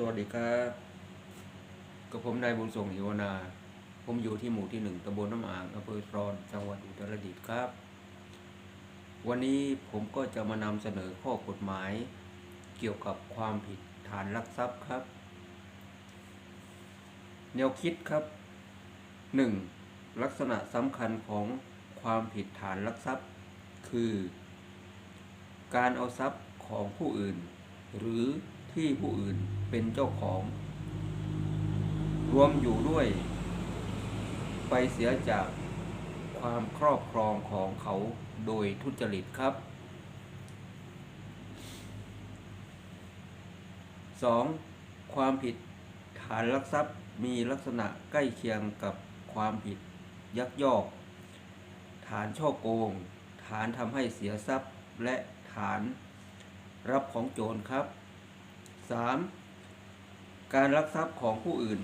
สวัสดีครับกับผมนายบุญส่งหิวนา ผมอยู่ที่หมู่ที่หนึ่งตำบลน้ำอ่างอำเภอตรอนจังหวัดอุตรดิตถ์ครับ วันนี้ผมก็จะมานำเสนอข้อกฎหมาย เกี่ยวกับความผิดฐานลักทรัพย์ครับ แนวคิดครับ 1. ลักษณะสำคัญของความผิดฐานลักทรัพย์ คือ การเอาทรัพย์ของผู้อื่น หรือ ที่ผู้อื่นเป็นเจ้าของ รวมอยู่ด้วย ไปเสียจากความครอบครองของเขาโดยทุจริตครับ 2. ความผิดฐานลักทรัพย์มีลักษณะใกล้เคียงกับความผิดยักยอก ฐานช่อโกง ฐานทำให้เสียทรัพย์และฐานรับของโจรครับ 3. การลักทรัพย์ของผู้อื่น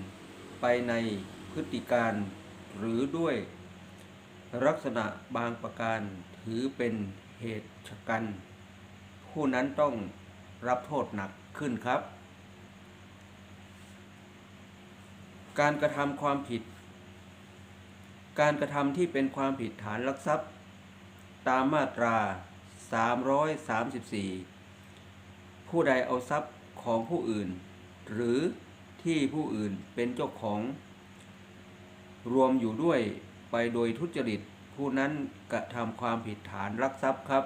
ไปในพฤติการหรือด้วยลักษณะบางประการถือเป็นเหตุชะกัน ผู้นั้นต้องรับโทษหนักขึ้นครับ การกระทำความผิด การกระทำที่เป็นความผิดฐานลักทรัพย์ ตามมาตรา 334 ผู้ใดเอาทรัพย์ ของผู้อื่น หรือที่ผู้อื่นเป็นเจ้าของ รวมอยู่ด้วยไปโดยทุจริต ผู้นั้นกระทำความผิดฐานลักทรัพย์ครับ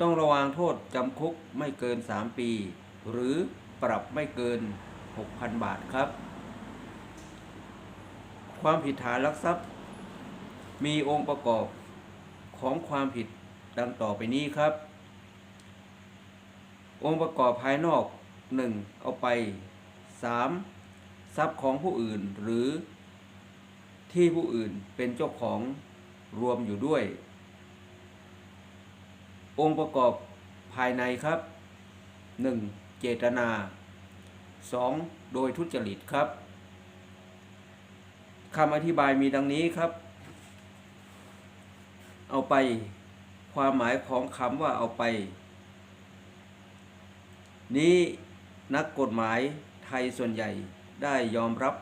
ต้องระวังโทษจำคุกไม่เกิน 3 ปี หรือปรับไม่เกิน 6,000 บาทครับ ความผิดฐานลักทรัพย์ มีองค์ประกอบของความผิดดังต่อไปนี้ครับ องค์ประกอบภายนอก 1. เอาไป 3. ทรัพย์ของผู้อื่นหรือที่ผู้อื่นเป็นเจ้าของรวมอยู่ด้วย องค์ประกอบภายในครับ 1. เจตนา 2. โดยทุจริตครับคำอธิบายมีดังนี้ครับ เอาไป ความหมายของคำว่าเอาไป นี้นักกฎหมายไทยส่วนใหญ่ได้ยอมรับ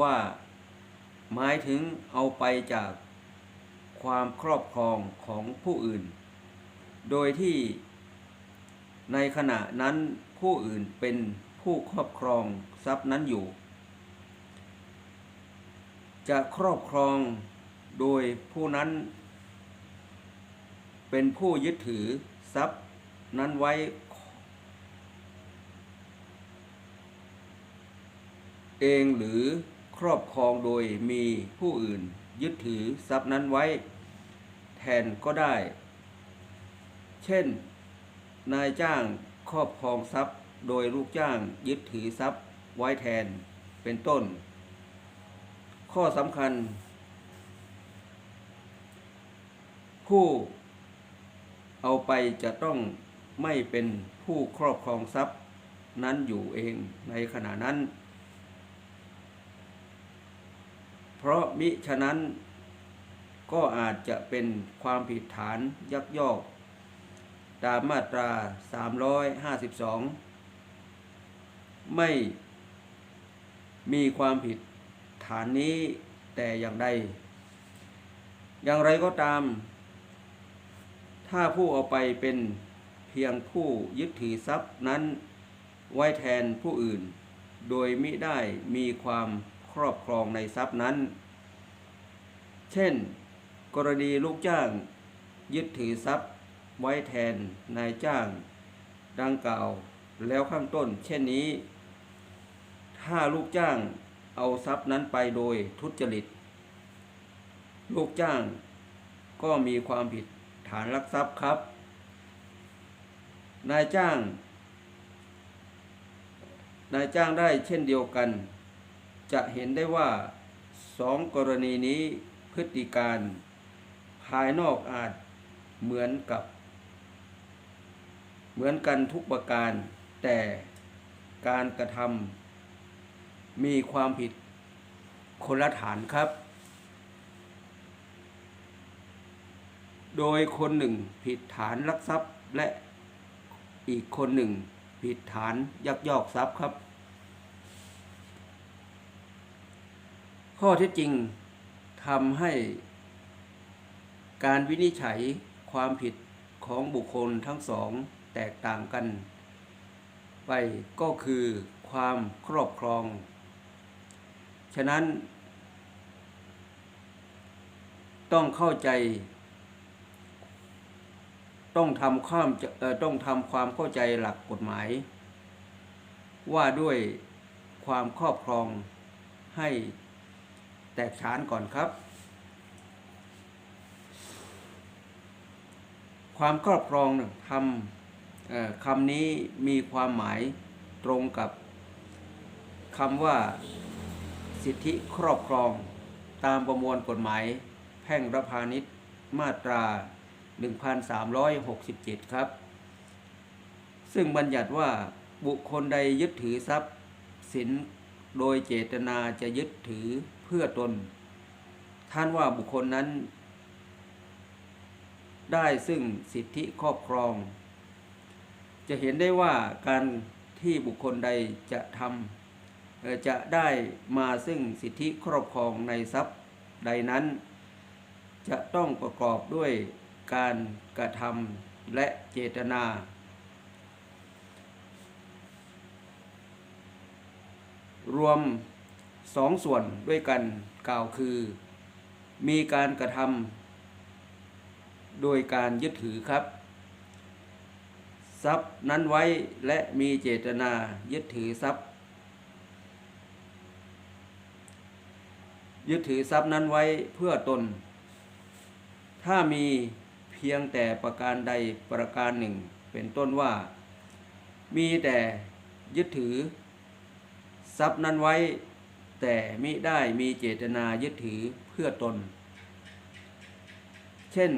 ว่าหมายถึงเอาไปจากความครอบครองของผู้อื่น โดยที่ในขณะนั้นผู้อื่นเป็นผู้ครอบครองทรัพย์นั้นอยู่ จะครอบครองโดยผู้นั้น เป็นผู้ยึดถือทรัพย์นั้นไว้ เองหรือครอบครองโดยมีผู้อื่นยึดถือทรัพย์นั้นไว้ แทนก็ได้ เช่น นายจ้างครอบครองทรัพย์โดยลูกจ้างยึดถือทรัพย์ไว้แทนเป็นต้น ข้อสำคัญ ผู้เอาไปจะต้องไม่เป็นผู้ครอบครองทรัพย์นั้นอยู่เองในขณะนั้น เพ ราะมิฉะนั้นก็อาจจะเป็นความผิดฐานยักยอก ตามมาตรา 352 ไม่มีความผิดฐานนี้แต่อย่างใด อย่างไรก็ตาม ถ้าผู้เอาไปเป็นเพียงผู้ยึดถือทรัพย์นั้นไว้แทนผู้อื่น โดยมิได้มีความ รอบครองในทรัพย์นั้น เช่น กรณีลูกจ้าง ยึดถือทรัพย์ไว้แทนนายจ้าง ดังกล่าวแล้วข้างต้น เช่นนี้ ถ้าลูกจ้างเอาทรัพย์นั้นไปโดยทุจริต ลูกจ้างก็มีความผิดฐานลักทรัพย์ครับ นายจ้าง นายจ้างได้เช่นเดียวกัน จะเห็นได้ว่าสองกรณีนี้พฤติการภายนอกอาจเหมือนกับ เหมือนกันทุกประการ แต่การกระทำมีความผิดคนละฐานครับ โดยคนหนึ่งผิดฐานลักทรัพย์และอีกคนหนึ่งผิดผิดฐานยักยอกทรัพย์ครับ ข้อเท็จจริงทำให้การวินิจฉัยความผิดของบุคคลทั้งสองแตกต่างกัน ไปก็คือความครอบครอง ฉะนั้น ต้องเข้าใจ ต้องทำความเอ่อต้องทำความเข้าใจหลักกฎหมาย ว่าด้วยความครอบครองให้ แตกฉานก่อนครับ ความครอบครองทำคำนี้มีความหมายตรงกับคำว่าสิทธิครอบครองตามประมวลกฎหมาย แพ่งรพาณิชย์มาตรา 1367 ครับ ซึ่งบัญญัติว่าบุคคลใดยึดถือทรัพย์สินโดยเจตนาจะยึดถือ เพื่อตน ท่านว่าบุคคลนั้น ได้ซึ่งสิทธิครอบครอง จะเห็นได้ว่าการที่บุคคลใดจะทำจะได้มาซึ่งสิทธิครอบครองในทรัพย์ใดนั้น จะต้องประกอบด้วยการกระทำและเจตนา รวม สองส่วนด้วยกันกล่าวคือ มีการกระทำโดยการยึดถือครับ ทรัพย์นั้นไว้และมีเจตนายึดถือทรัพย์ ยึดถือทรัพย์นั้นไว้เพื่อตน ถ้ามีเพียงแต่ประการใดประการหนึ่ง เป็นต้นว่า มีแต่ยึดถือทรัพย์นั้นไว้ แต่มิได้มีเจตนายึดถือเพื่อตน เช่น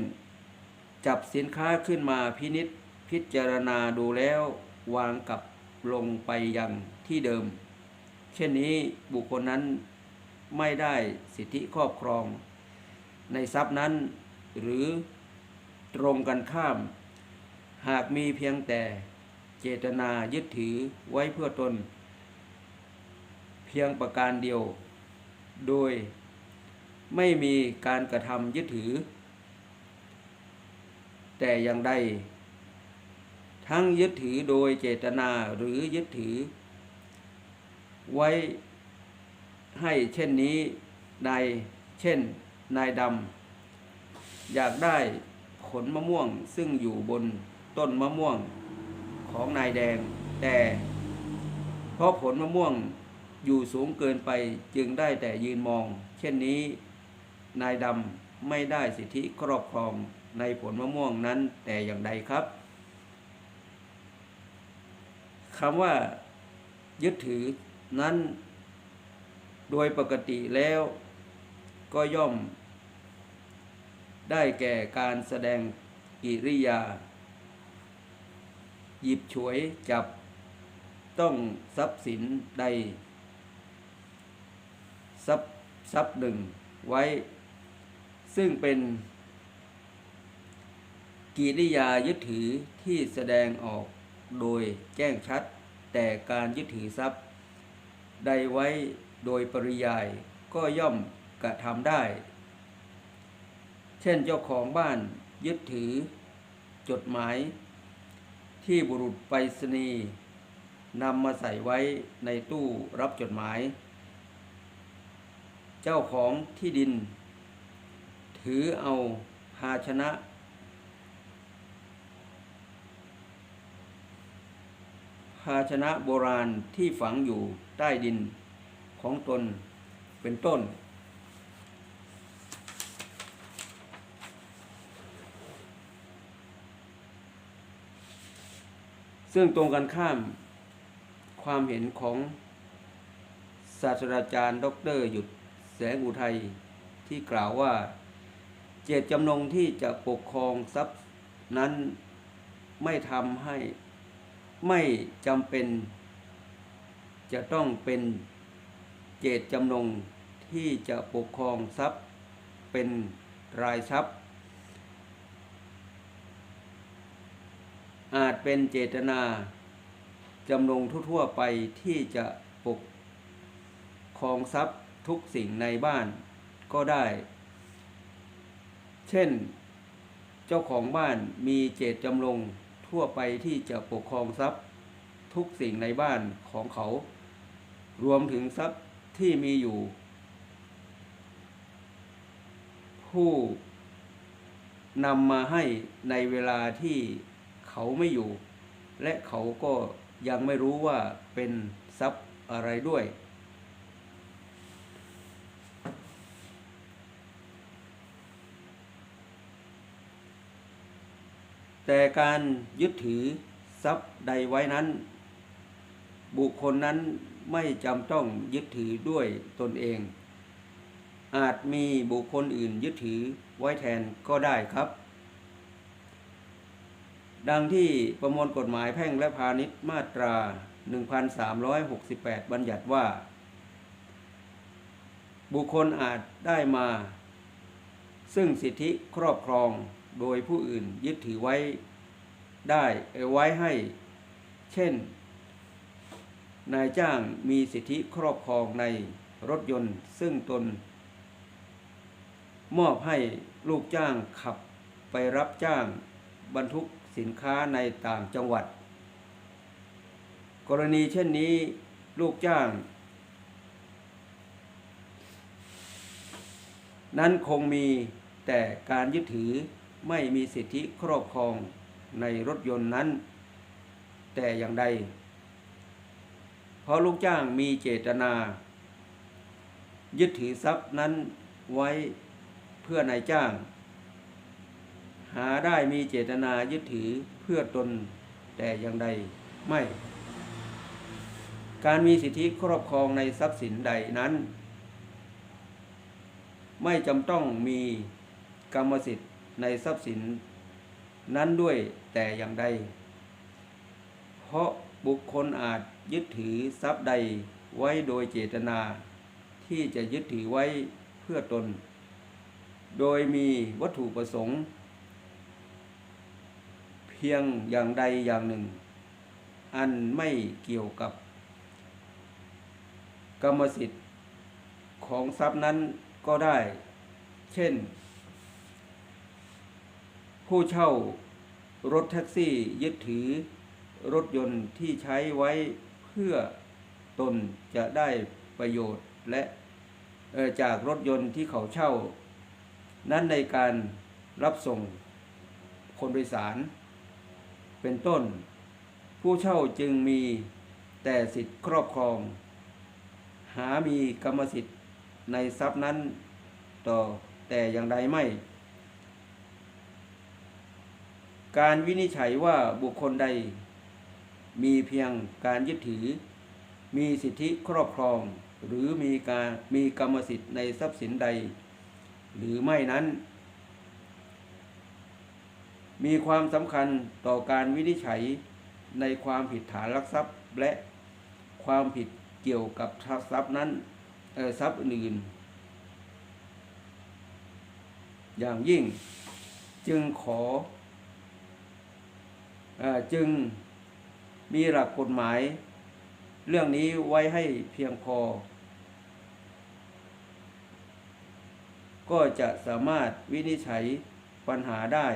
จับสินค้าขึ้นมาพินิษพิจารณาดูแล้ววางกลับลงไปยังที่เดิม เช่นนี้บุคคลนั้นไม่ได้สิทธิครอบครอง ในทรัพย์นั้น หรือตรงกันข้าม หากมีเพียงแต่เจตนายึดถือไว้เพื่อตน เพียงประการเดียว โดยไม่มีการกระทำยึดถือ แต่อย่างใด ทั้งยึดถือโดยเจตนาหรือยึดถือ ไว้ให้เช่นนี้นายเช่นนายดำอยากได้ผลมะม่วงซึ่งอยู่บนต้นมะม่วงของนายแดง แต่เพราะผลมะม่วง อยู่สูงเกินไปจึงได้แต่ยืนมอง เช่นนี้ นายดำไม่ได้สิทธิครอบครองในผลมะม่วงนั้นแต่อย่างใดครับคำว่ายึดถือนั้น โดยปกติแล้วก็ย่อม ได้แก่การแสดงกิริยา หยิบฉวยจับต้องทรัพย์สินใด ทรัพย์ทรัพย์หนึ่งไว้ ซึ่งเป็น กิริยายึดถือที่แสดงออกโดยแจ้งชัด แต่การยึดถือทรัพย์ ใดไว้โดยปริยายก็ย่อมกระทำได้ เช่นเจ้าของบ้านยึดถือ จดหมาย ที่บุรุษไปรษณีย์นำมาใส่ไว้ในตู้รับจดหมาย จ้าของที่ดิน ถือเอาภาชนะ ภาชนะโบราณที่ฝังอยู่ใต้ดินของตนเป็นต้น ซึ่งตรงกันข้ามความเห็นของศาสตราจารย์ดอกเตอรหยุด แสงอุทัยที่กล่าวว่า เจตจำนงที่จะปกครองทรัพย์นั้นไม่ทำให้ไม่จำเป็น จะต้องเป็นเจตจำนงที่จะปกครองทรัพย์เป็นรายทรัพย์ อาจเป็นเจตนาจำนงทั่วๆไปที่จะปกครองทรัพย์ ทุกสิ่งในบ้านก็ได้ เช่น เจ้าของบ้านมีเจตจำนงทั่วไปที่จะปกครองทรัพย์ ทุกสิ่งในบ้านของเขา รวมถึงทรัพย์ที่มีอยู่ ผู้นำมาให้ในเวลาที่เขาไม่อยู่ และเขาก็ยังไม่รู้ว่าเป็นทรัพย์อะไรด้วย แต่การยึดถือทรัพย์ใดไว้นั้น บุคคลนั้นไม่จำต้องยึดถือด้วยตนเอง อาจมีบุคคลอื่นยึดถือไว้แทนก็ได้ครับ ดังที่ประมวลกฎหมายแพ่งและพาณิชย์มาตรา 1368 บัญญัติว่า บุคคลอาจได้มา ซึ่งสิทธิครอบครอง โดยผู้อื่นยึดถือไว้ได้ไว้ให้ เช่น นายจ้างมีสิทธิครอบครองในรถยนต์ ซึ่งตน มอบให้ลูกจ้างขับไปรับจ้างบรรทุกสินค้าในต่างจังหวัด กรณีเช่นนี้ลูกจ้าง นั้นคงมีแต่การยึดถือ ไม่มีสิทธิครอบครองในรถยนต์นั้น แต่อย่างใด เพราะลูกจ้างมีเจตนา ยึดถือทรัพย์นั้นไว้เพื่อนายจ้าง หาได้มีเจตนายึดถือเพื่อตนแต่อย่างใดไม่ การมีสิทธิครอบครองในทรัพย์สินใดนั้น ไม่จำต้องมีกรรมสิทธิ ในทรัพย์สินนั้นด้วยแต่อย่างใด เพราะบุคคลอาจยึดถือทรัพย์ใดไว้โดยเจตนา ที่จะยึดถือไว้เพื่อตน โดยมีวัตถุประสงค์ เพียงอย่างใดอย่างหนึ่ง อันไม่เกี่ยวกับ กรรมสิทธิ์ของทรัพย์นั้นก็ได้ เช่น ผู้เช่ารถแท็กซี่ยึดถือรถยนต์ที่ใช้ไว้เพื่อตนจะได้ประโยชน์และจากรถยนต์ที่เขาเช่า นั้นในการรับส่งคนโดยสาร เป็นต้น ผู้เช่าจึงมีแต่สิทธิ์ครอบครอง หามีกรรมสิทธิ์ในทรัพย์นั้นต่อแต่อย่างใดไม่ การวินิจฉัยว่าบุคคลใด มีเพียงการยึดถือ มีสิทธิครอบครอง หรือมีการมีกรรมสิทธิ์ในทรัพย์สินใด หรือไม่นั้น มีความสำคัญต่อการวินิจฉัยในความผิดฐานลักทรัพย์และความผิดเกี่ยวกับทรัพย์นั้นทรัพย์อื่น อย่างยิ่งจึงขอ จึงมีหลักกฎหมาย เรื่องนี้ไว้ให้เพียงพอ ก็จะสามารถวินิจฉัยปัญหาได้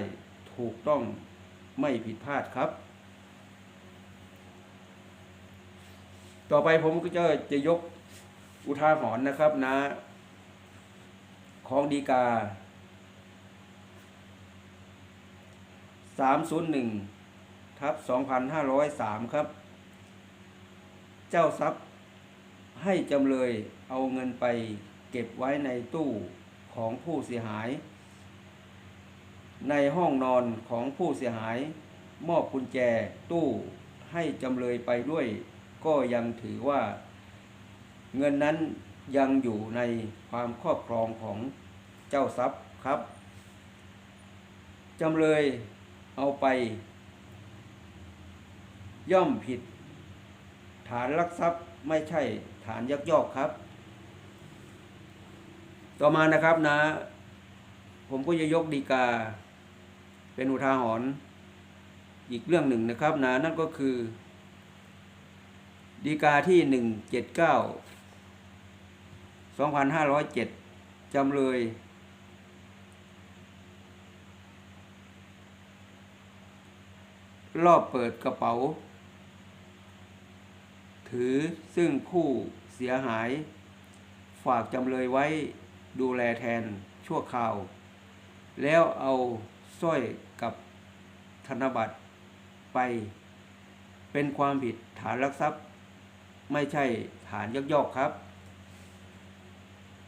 ถูกต้องไม่ผิดพลาดครับ ต่อไปผมก็จะจะยกอุทาหรณ์นะครับนะ ของดีกา 301 ทับ2503 ครับ เจ้าทรัพย์ให้จำเลยเอาเงินไปเก็บไว้ในตู้ของผู้เสียหาย ในห้องนอนของผู้เสียหาย มอบกุญแจตู้ให้จำเลยไปด้วย ก็ยังถือว่า เงินนั้นยังอยู่ในความครอบครองของเจ้าทรัพย์ครับ จำเลยเอาไป ย่อมผิด ฐานลักทรัพย์ไม่ใช่ฐานยักยอกครับ ต่อมานะครับนะ ผมก็จะยกดีกา เป็นอุทาหรณ์อีกเรื่องหนึ่งนะครับนะนั่นก็คือ ดีกาที่หนึ่งเจ็ดเก้าสองพันห้าร้อยเจ็ดจำเลยรอบเปิดกระเป๋า ถือซึ่งผู้เสียหาย ฝากจำเลยไว้ดูแลแทนชั่วคราว แล้วเอาสร้อยกับธนบัตรไป เป็นความผิดฐานลักทรัพย์ ไม่ใช่ฐานยักยอกครับ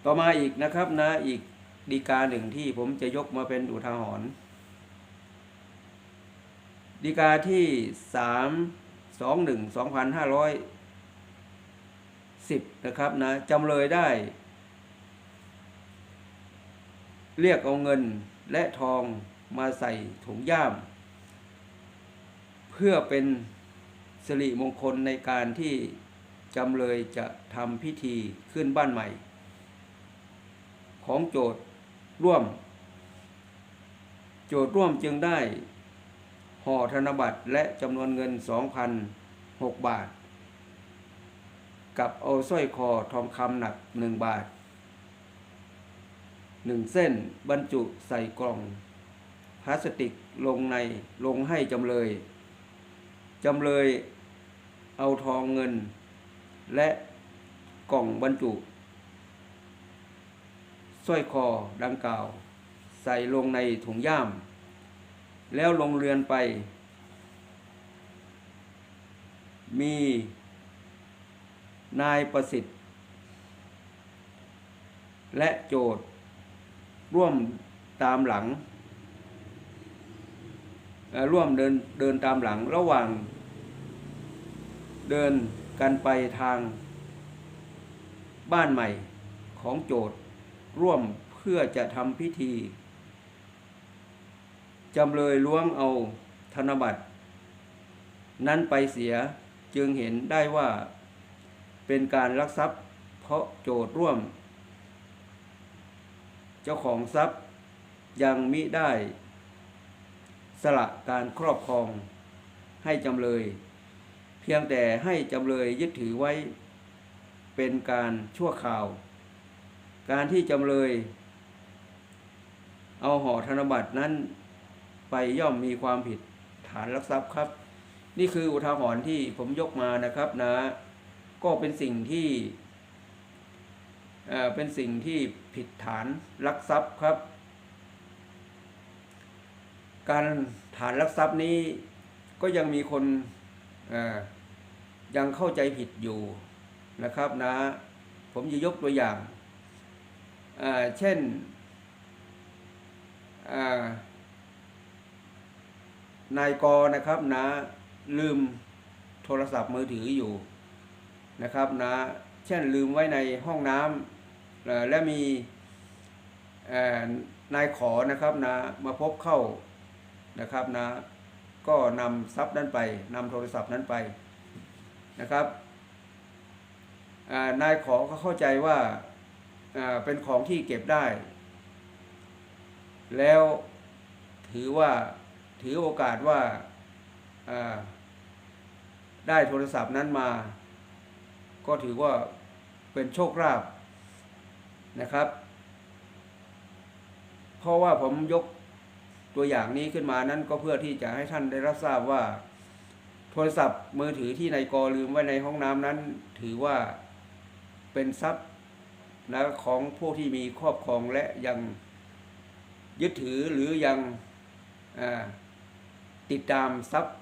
ต่อมาอีกนะครับนะอีกดีกาหนึ่งที่ผมจะยกมาเป็นอุทาหรณ์ดีกาที่สามส องหนึ่งสองพันห้าร้อยสิบนะครับนะจำเลยได้ เรียกเอาเงินและทองมาใส่ถุงย่าม เพื่อเป็นสิริมงคลในการที่จำเลยจะทำพิธีขึ้นบ้านใหม่ ของโจทย์ร่วม โจทย์ร่วมจึงได้ห่อธนบัตรและจำนวนเงิน 2,006 บาท กับเอาสร้อยคอทองคำหนัก1บาท1เส้นบรรจุใส่กล่องพลาสติกลงในลงให้จำเลย จำเลยเอาทองเงิน และกล่องบรรจุสร้อยคอดังกล่าว ใส่ลงในถุงย่าม แล้วลงเรือนไป มี นายประสิทธิ์ และโจทย์ ร่วมตามหลัง ร่วมเดินเดินตามหลังระหว่าง เดินกันไปทางบ้านใหม่ของโจทย์ ร่วมเพื่อจะทำพิธีจำเลยล้วงเอาธนบัตร นั้นไปเสียจึงเห็นได้ว่า เป็นการลักทรัพย์ เพราะโจทย์ร่วม เจ้าของทรัพย์ยังมิได้ สละการครอบครองให้จำเลย เพียงแต่ให้จำเลยยึดถือไว้ เป็นการชั่วคราว การที่จำเลย เอาห่อธนบัตรนั้นไปย่อมมีความผิดฐานลักทรัพย์ครับ นี่คืออุทาหรณ์ที่ผมยกมานะครับนะ ก็เป็นสิ่งที่เป็นสิ่งที่ผิดฐานลักทรัพย์ครับ การฐานลักทรัพย์นี้ก็ยังมีคนยังเข้าใจผิดอยู่นะครับนะ ผมจะยกตัวอย่างเเช่นนายกนะครับนะลืมโทรศัพท์มือถืออยู่ นะครับนะเช่นลืมไว้ในห้องน้ำและมีนายขอนะครับนะมาพบเข้านะครับนะก็นำทรัพย์นั้นไปนำโทรศัพท์นั้นไปนะครับนายขอก็เข้าใจว่าเป็นของที่เก็บได้ แล้วถือว่าถือโอกาสว่าได้โทรศัพท์นั้นมา ก็ถือว่าเป็นโชคลาภนะครับ เพราะว่าผมยกตัวอย่างนี้ขึ้นมานั้นก็เพื่อที่จะให้ท่านได้รับทราบว่า โทรศัพท์มือถือที่นายกลืมไว้ในห้องน้ำนั้น ถือว่าเป็นทรัพย์นะของผู้ที่มีครอบครองและยังยึดถือหรือยังติดตามทรัพย์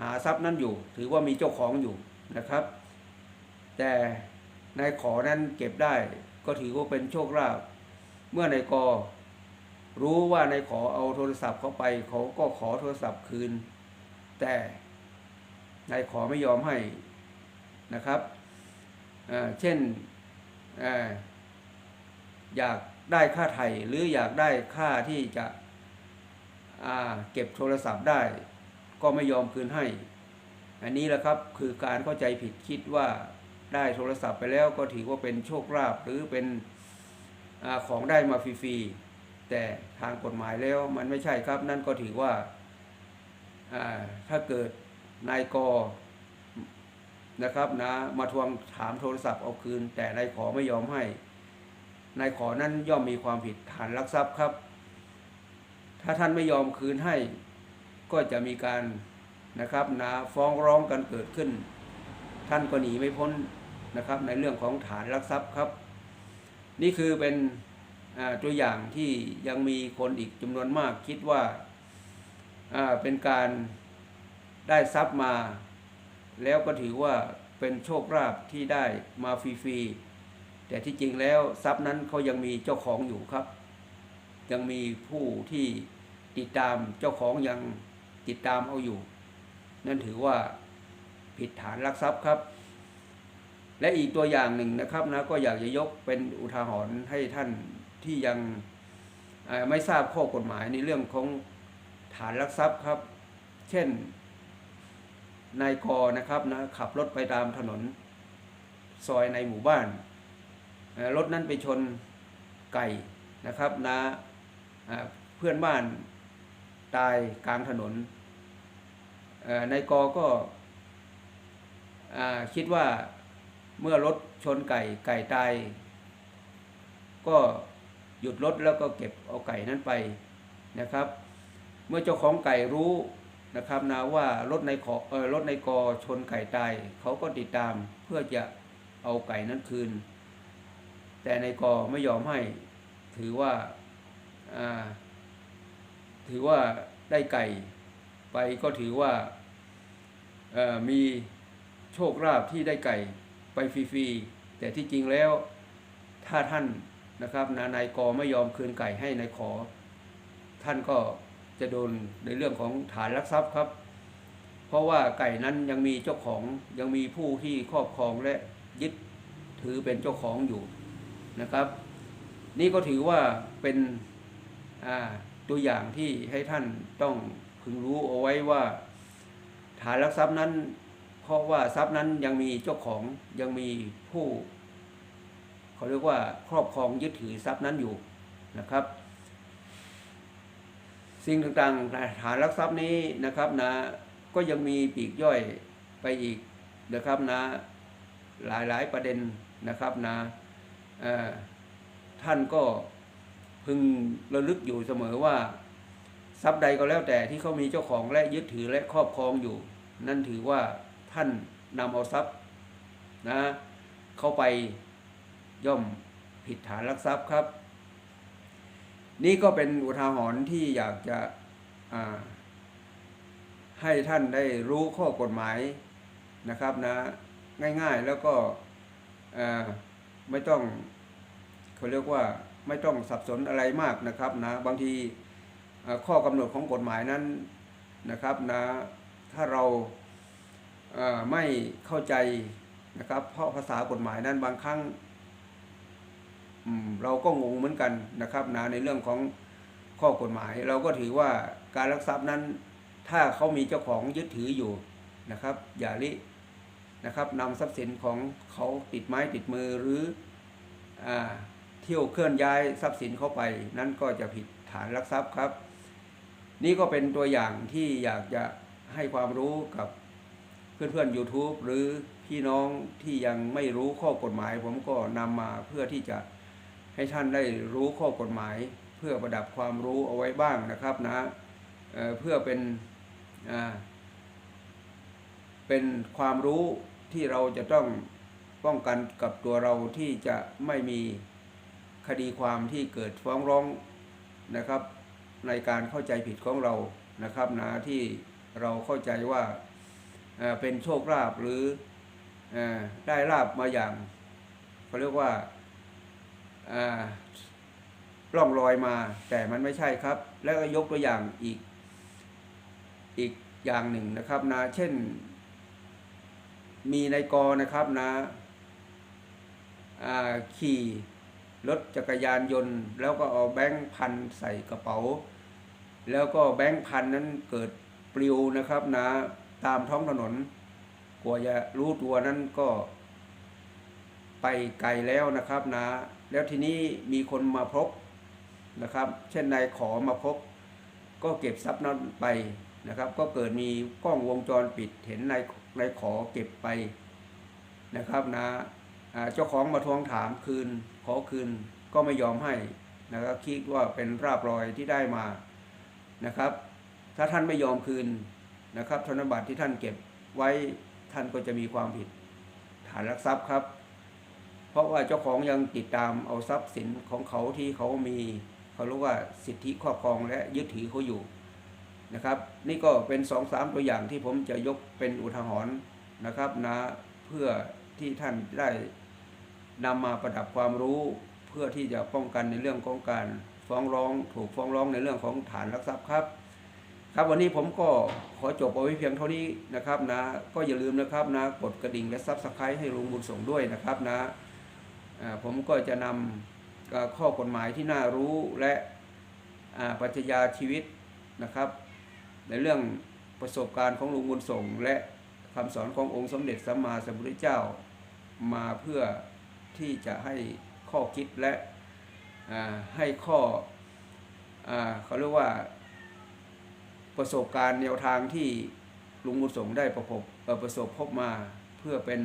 หาทรัพย์นั้นอยู่ ถือว่ามีเจ้าของอยู่นะครับ แต่นายขอนั้นเก็บได้ก็ถือว่าเป็นโชคลาภเมื่อนายกรู้ว่านายขอเอาโทรศัพท์เข้าไปเขาก็ขอโทรศัพท์คืน แต่นายขอไม่ยอมให้นะครับเช่นออยากได้ค่าไถ่หรืออยากได้ค่าที่จะเก็บโทรศัพท์ได้ ก็ไม่ยอมคืนให้ อันนี้แหละครับคือการเข้าใจผิดคิดว่า ได้โทรศัพท์ไปแล้วก็ถือว่าเป็นโชคลาภหรือเป็นอของได้มาฟรีๆแต่ทางกฎหมายแล้วมันไม่ใช่ครับ นั่นก็ถือว่าอ่าถ้าเกิดนายกนะครับนะมาทวงถามโทรศัพท์เอาคืน แต่นายขอไม่ยอมให้นายขอนั้นย่อมมีความผิดฐานลักทรัพย์ครับ ถ้าท่านไม่ยอมคืนให้ ก็จะมีการนะครับนะฟ้องร้องกันเกิดขึ้น ท่านก็หนีไม่พ้น นะครับในเรื่องของฐานลักทรัพย์ครับ นี่คือเป็นตัวอย่างที่ยังมีคนอีกจำนวนมากคิดว่าอ่าเป็นการได้ทรัพย์มา แล้วก็ถือว่าเป็นโชคลาภที่ได้มาฟรีๆแต่ที่จริงแล้วทรัพย์นั้นเขายังมีเจ้าของอยู่ครับ ยังมีผู้ที่ติดตามเจ้าของยังติดตามเอาอยู่ นั่นถือว่าผิดฐานลักทรัพย์ครับ และอีกตัวอย่างหนึ่งนะครับนะก็อยากจะยกเป็นอุทาหรณ์ให้ท่านที่ยังไม่ทราบข้อกฎหมายในเรื่องของฐานลักทรัพย์ครับ เช่นนายกนะครับนะขับรถไปตามถนนซอยในหมู่บ้านรถนั้นไปชนไก่นะครับนะเพื่อนบ้านตายกลางถนนนายกก็คิดว่า เมื่อรถชนไก่ไก่ตาย ก็หยุดรถแล้วก็เก็บเอาไก่นั้นไปนะครับ เมื่อเจ้าของไก่รู้นะครับนะว่ารถในขอเออรถในกอชนไก่ตายเขาก็ติดตามเพื่อจะเอาไก่นั้นคืน แต่ในกอไม่ยอมให้ถือว่าอ่าถือว่าได้ไก่ไปก็ถือว่าเอ่อมีโชคลาภที่ได้ไก่ ไปฟรีๆแต่ที่จริงแล้วถ้าท่านนะครับนานายกไม่ยอมคืนไก่ให้นายขอ ท่านก็จะโดนในเรื่องของฐานลักทรัพย์ครับ เพราะว่าไก่นั้นยังมีเจ้าของยังมีผู้ที่ครอบครองและยึดถือเป็นเจ้าของอยู่นะครับ นี่ก็ถือว่าเป็นตัวอย่างที่ให้ท่านต้องพึงรู้เอาไว้ว่าฐานลักทรัพย์นั้น ราะว่าทรัพย์นั้นยังมีเจ้าของยังมีผู้เขาเรียกว่าครอบครองยึดถือทรัพย์นั้นอยู่นะครับ สิ่งต่างๆในฐานลักทรัพย์นี้นะครับนะก็ยังมีปีกย่อยไปอีกนะครับนะหลายๆประเด็นนะครับนะเอ่อท่านก็พึงระลึกอยู่เสมอว่า ทรัพย์ใดก็แล้วแต่ที่เขามีเจ้าของและยึดถือและครอบครองอยู่ นั่นถือว่า ท่านนำเอาทรัพย์นะเข้าไปย่อมผิดฐานลักทรัพย์ครับ นี่ก็เป็นอุทาหรณ์ที่อยากจะให้ท่านได้รู้ข้อกฎหมายนะครับนะง่ายๆแล้วก็ไม่ต้องเขาเรียกว่าไม่ต้องสับสนอะไรมากนะครับนะบางทีข้อกำหนดของกฎหมายนั้นนะครับนะถ้าเรา ไม่เข้าใจนะครับ เพราะภาษากฎหมายนั้นบางครั้งเราก็งงเหมือนกันนะครับนะในเรื่องของข้อกฎหมาย เราก็ถือว่าการลักทรัพย์นั้น ถ้าเขามีเจ้าของยึดถืออยู่นะครับ อย่าลินะครับนำทรัพย์สินของเขาติดไม้ติดมือหรืออเที่ยวเคลื่อนย้ายทรัพย์สินเข้าไป นั่นก็จะผิดฐานลักทรัพย์ครับ นี่ก็เป็นตัวอย่างที่อยากจะให้ความรู้กับ เพื่อนๆ YouTube หรือพี่น้องที่ยังไม่รู้ข้อกฎหมาย ผมก็นำมาเพื่อที่จะให้ท่านได้รู้ข้อกฎหมาย เพื่อประดับความรู้เอาไว้บ้างนะครับนะเเพื่อเป็นเป็นความรู้ที่เราจะต้องป้องกันกับตัวเราที่จะไม่มีคดีความที่เกิดฟ้องร้องนะครับ ในการเข้าใจผิดของเรานะครับนะที่เราเข้าใจว่า เป็นโชคลาภหรืออได้ลาบมาอย่างเขาเรียกว่าล่องลอยมาแต่มันไม่ใช่ครับ แล้วก็ยกตัวอย่างอีกอีกอย่างหนึ่งนะครับนะ เช่น มีนายกนะครับนะขี่รถจักรยานยนต์ แล้วก็เอาแบงค์พันใส่กระเป๋า แล้วก็แบงค์พันนั้นเกิดปลิวนะครับนะ ตามท้องถนนกว่าจะรู้ตัวนั้นก็ ไปไกลแล้วนะครับนะ แล้วทีนี้มีคนมาพบนะครับ เช่นนายขอมาพบ ก็เก็บทรัพย์นั้นไปนะครับ ก็เกิดมีกล้องวงจรปิดเห็นนายนายขอเก็บไปนะครับนะอ่าเจ้าของมาทวงถามคืนขอคืนก็ไม่ยอมให้นะครับคิดว่าเป็นราบรอยที่ได้มานะครับ ถ้าท่านไม่ยอมคืน นะครับธนบัตรที่ท่านเก็บไว้ท่านก็จะมีความผิดฐานลักทรัพย์ครับ เพราะว่าเจ้าของยังติดตามเอาทรัพย์สินของเขาที่เขามีเขาเรียกว่าสิทธิครอบครองและยึดถือเขาอยู่นะครับ นี่ก็เป็นสองสามตัวอย่างที่ผมจะยกเป็นอุทาหรณ์นะครับนะเพื่อที่ท่านได้นำมาประดับความรู้เพื่อที่จะป้องกันในเรื่องของการฟ้องร้อง ถูกฟ้องร้องในเรื่องของฐานลักทรัพย์ครับ ครับวันนี้ผมก็ขอจบเอาไว้เพียงเท่านี้นะครับนะก็อย่าลืมนะครับนะกดกระดิ่งและซับสไครต์ให้ลุงบุญส่งด้วยนะครับนะอ่าผมก็จะนำข้อกฎหมายที่น่ารู้และปรัชญาชีวิตนะครับ ในเรื่องประสบการณ์ของลุงบุญส่ง และคำสอนขององค์สมเด็จสัมมาสัมพุทธเจ้า มาเพื่อที่จะให้ข้อคิดและให้ข้ออเขาเรียกว่า ประสบการณ์แนวทางที่ลุงบุญส่งได้ประพบประสบพบมาเพื่อเป็น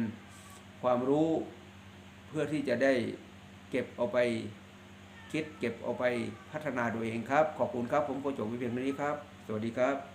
ความรู้เพื่อที่จะได้เก็บเอาไปคิดเก็บเอาไปพัฒนาตัวเองครับ ขอบคุณครับ ผมโคจบวิเพียงนี้ครับ สวัสดีครับ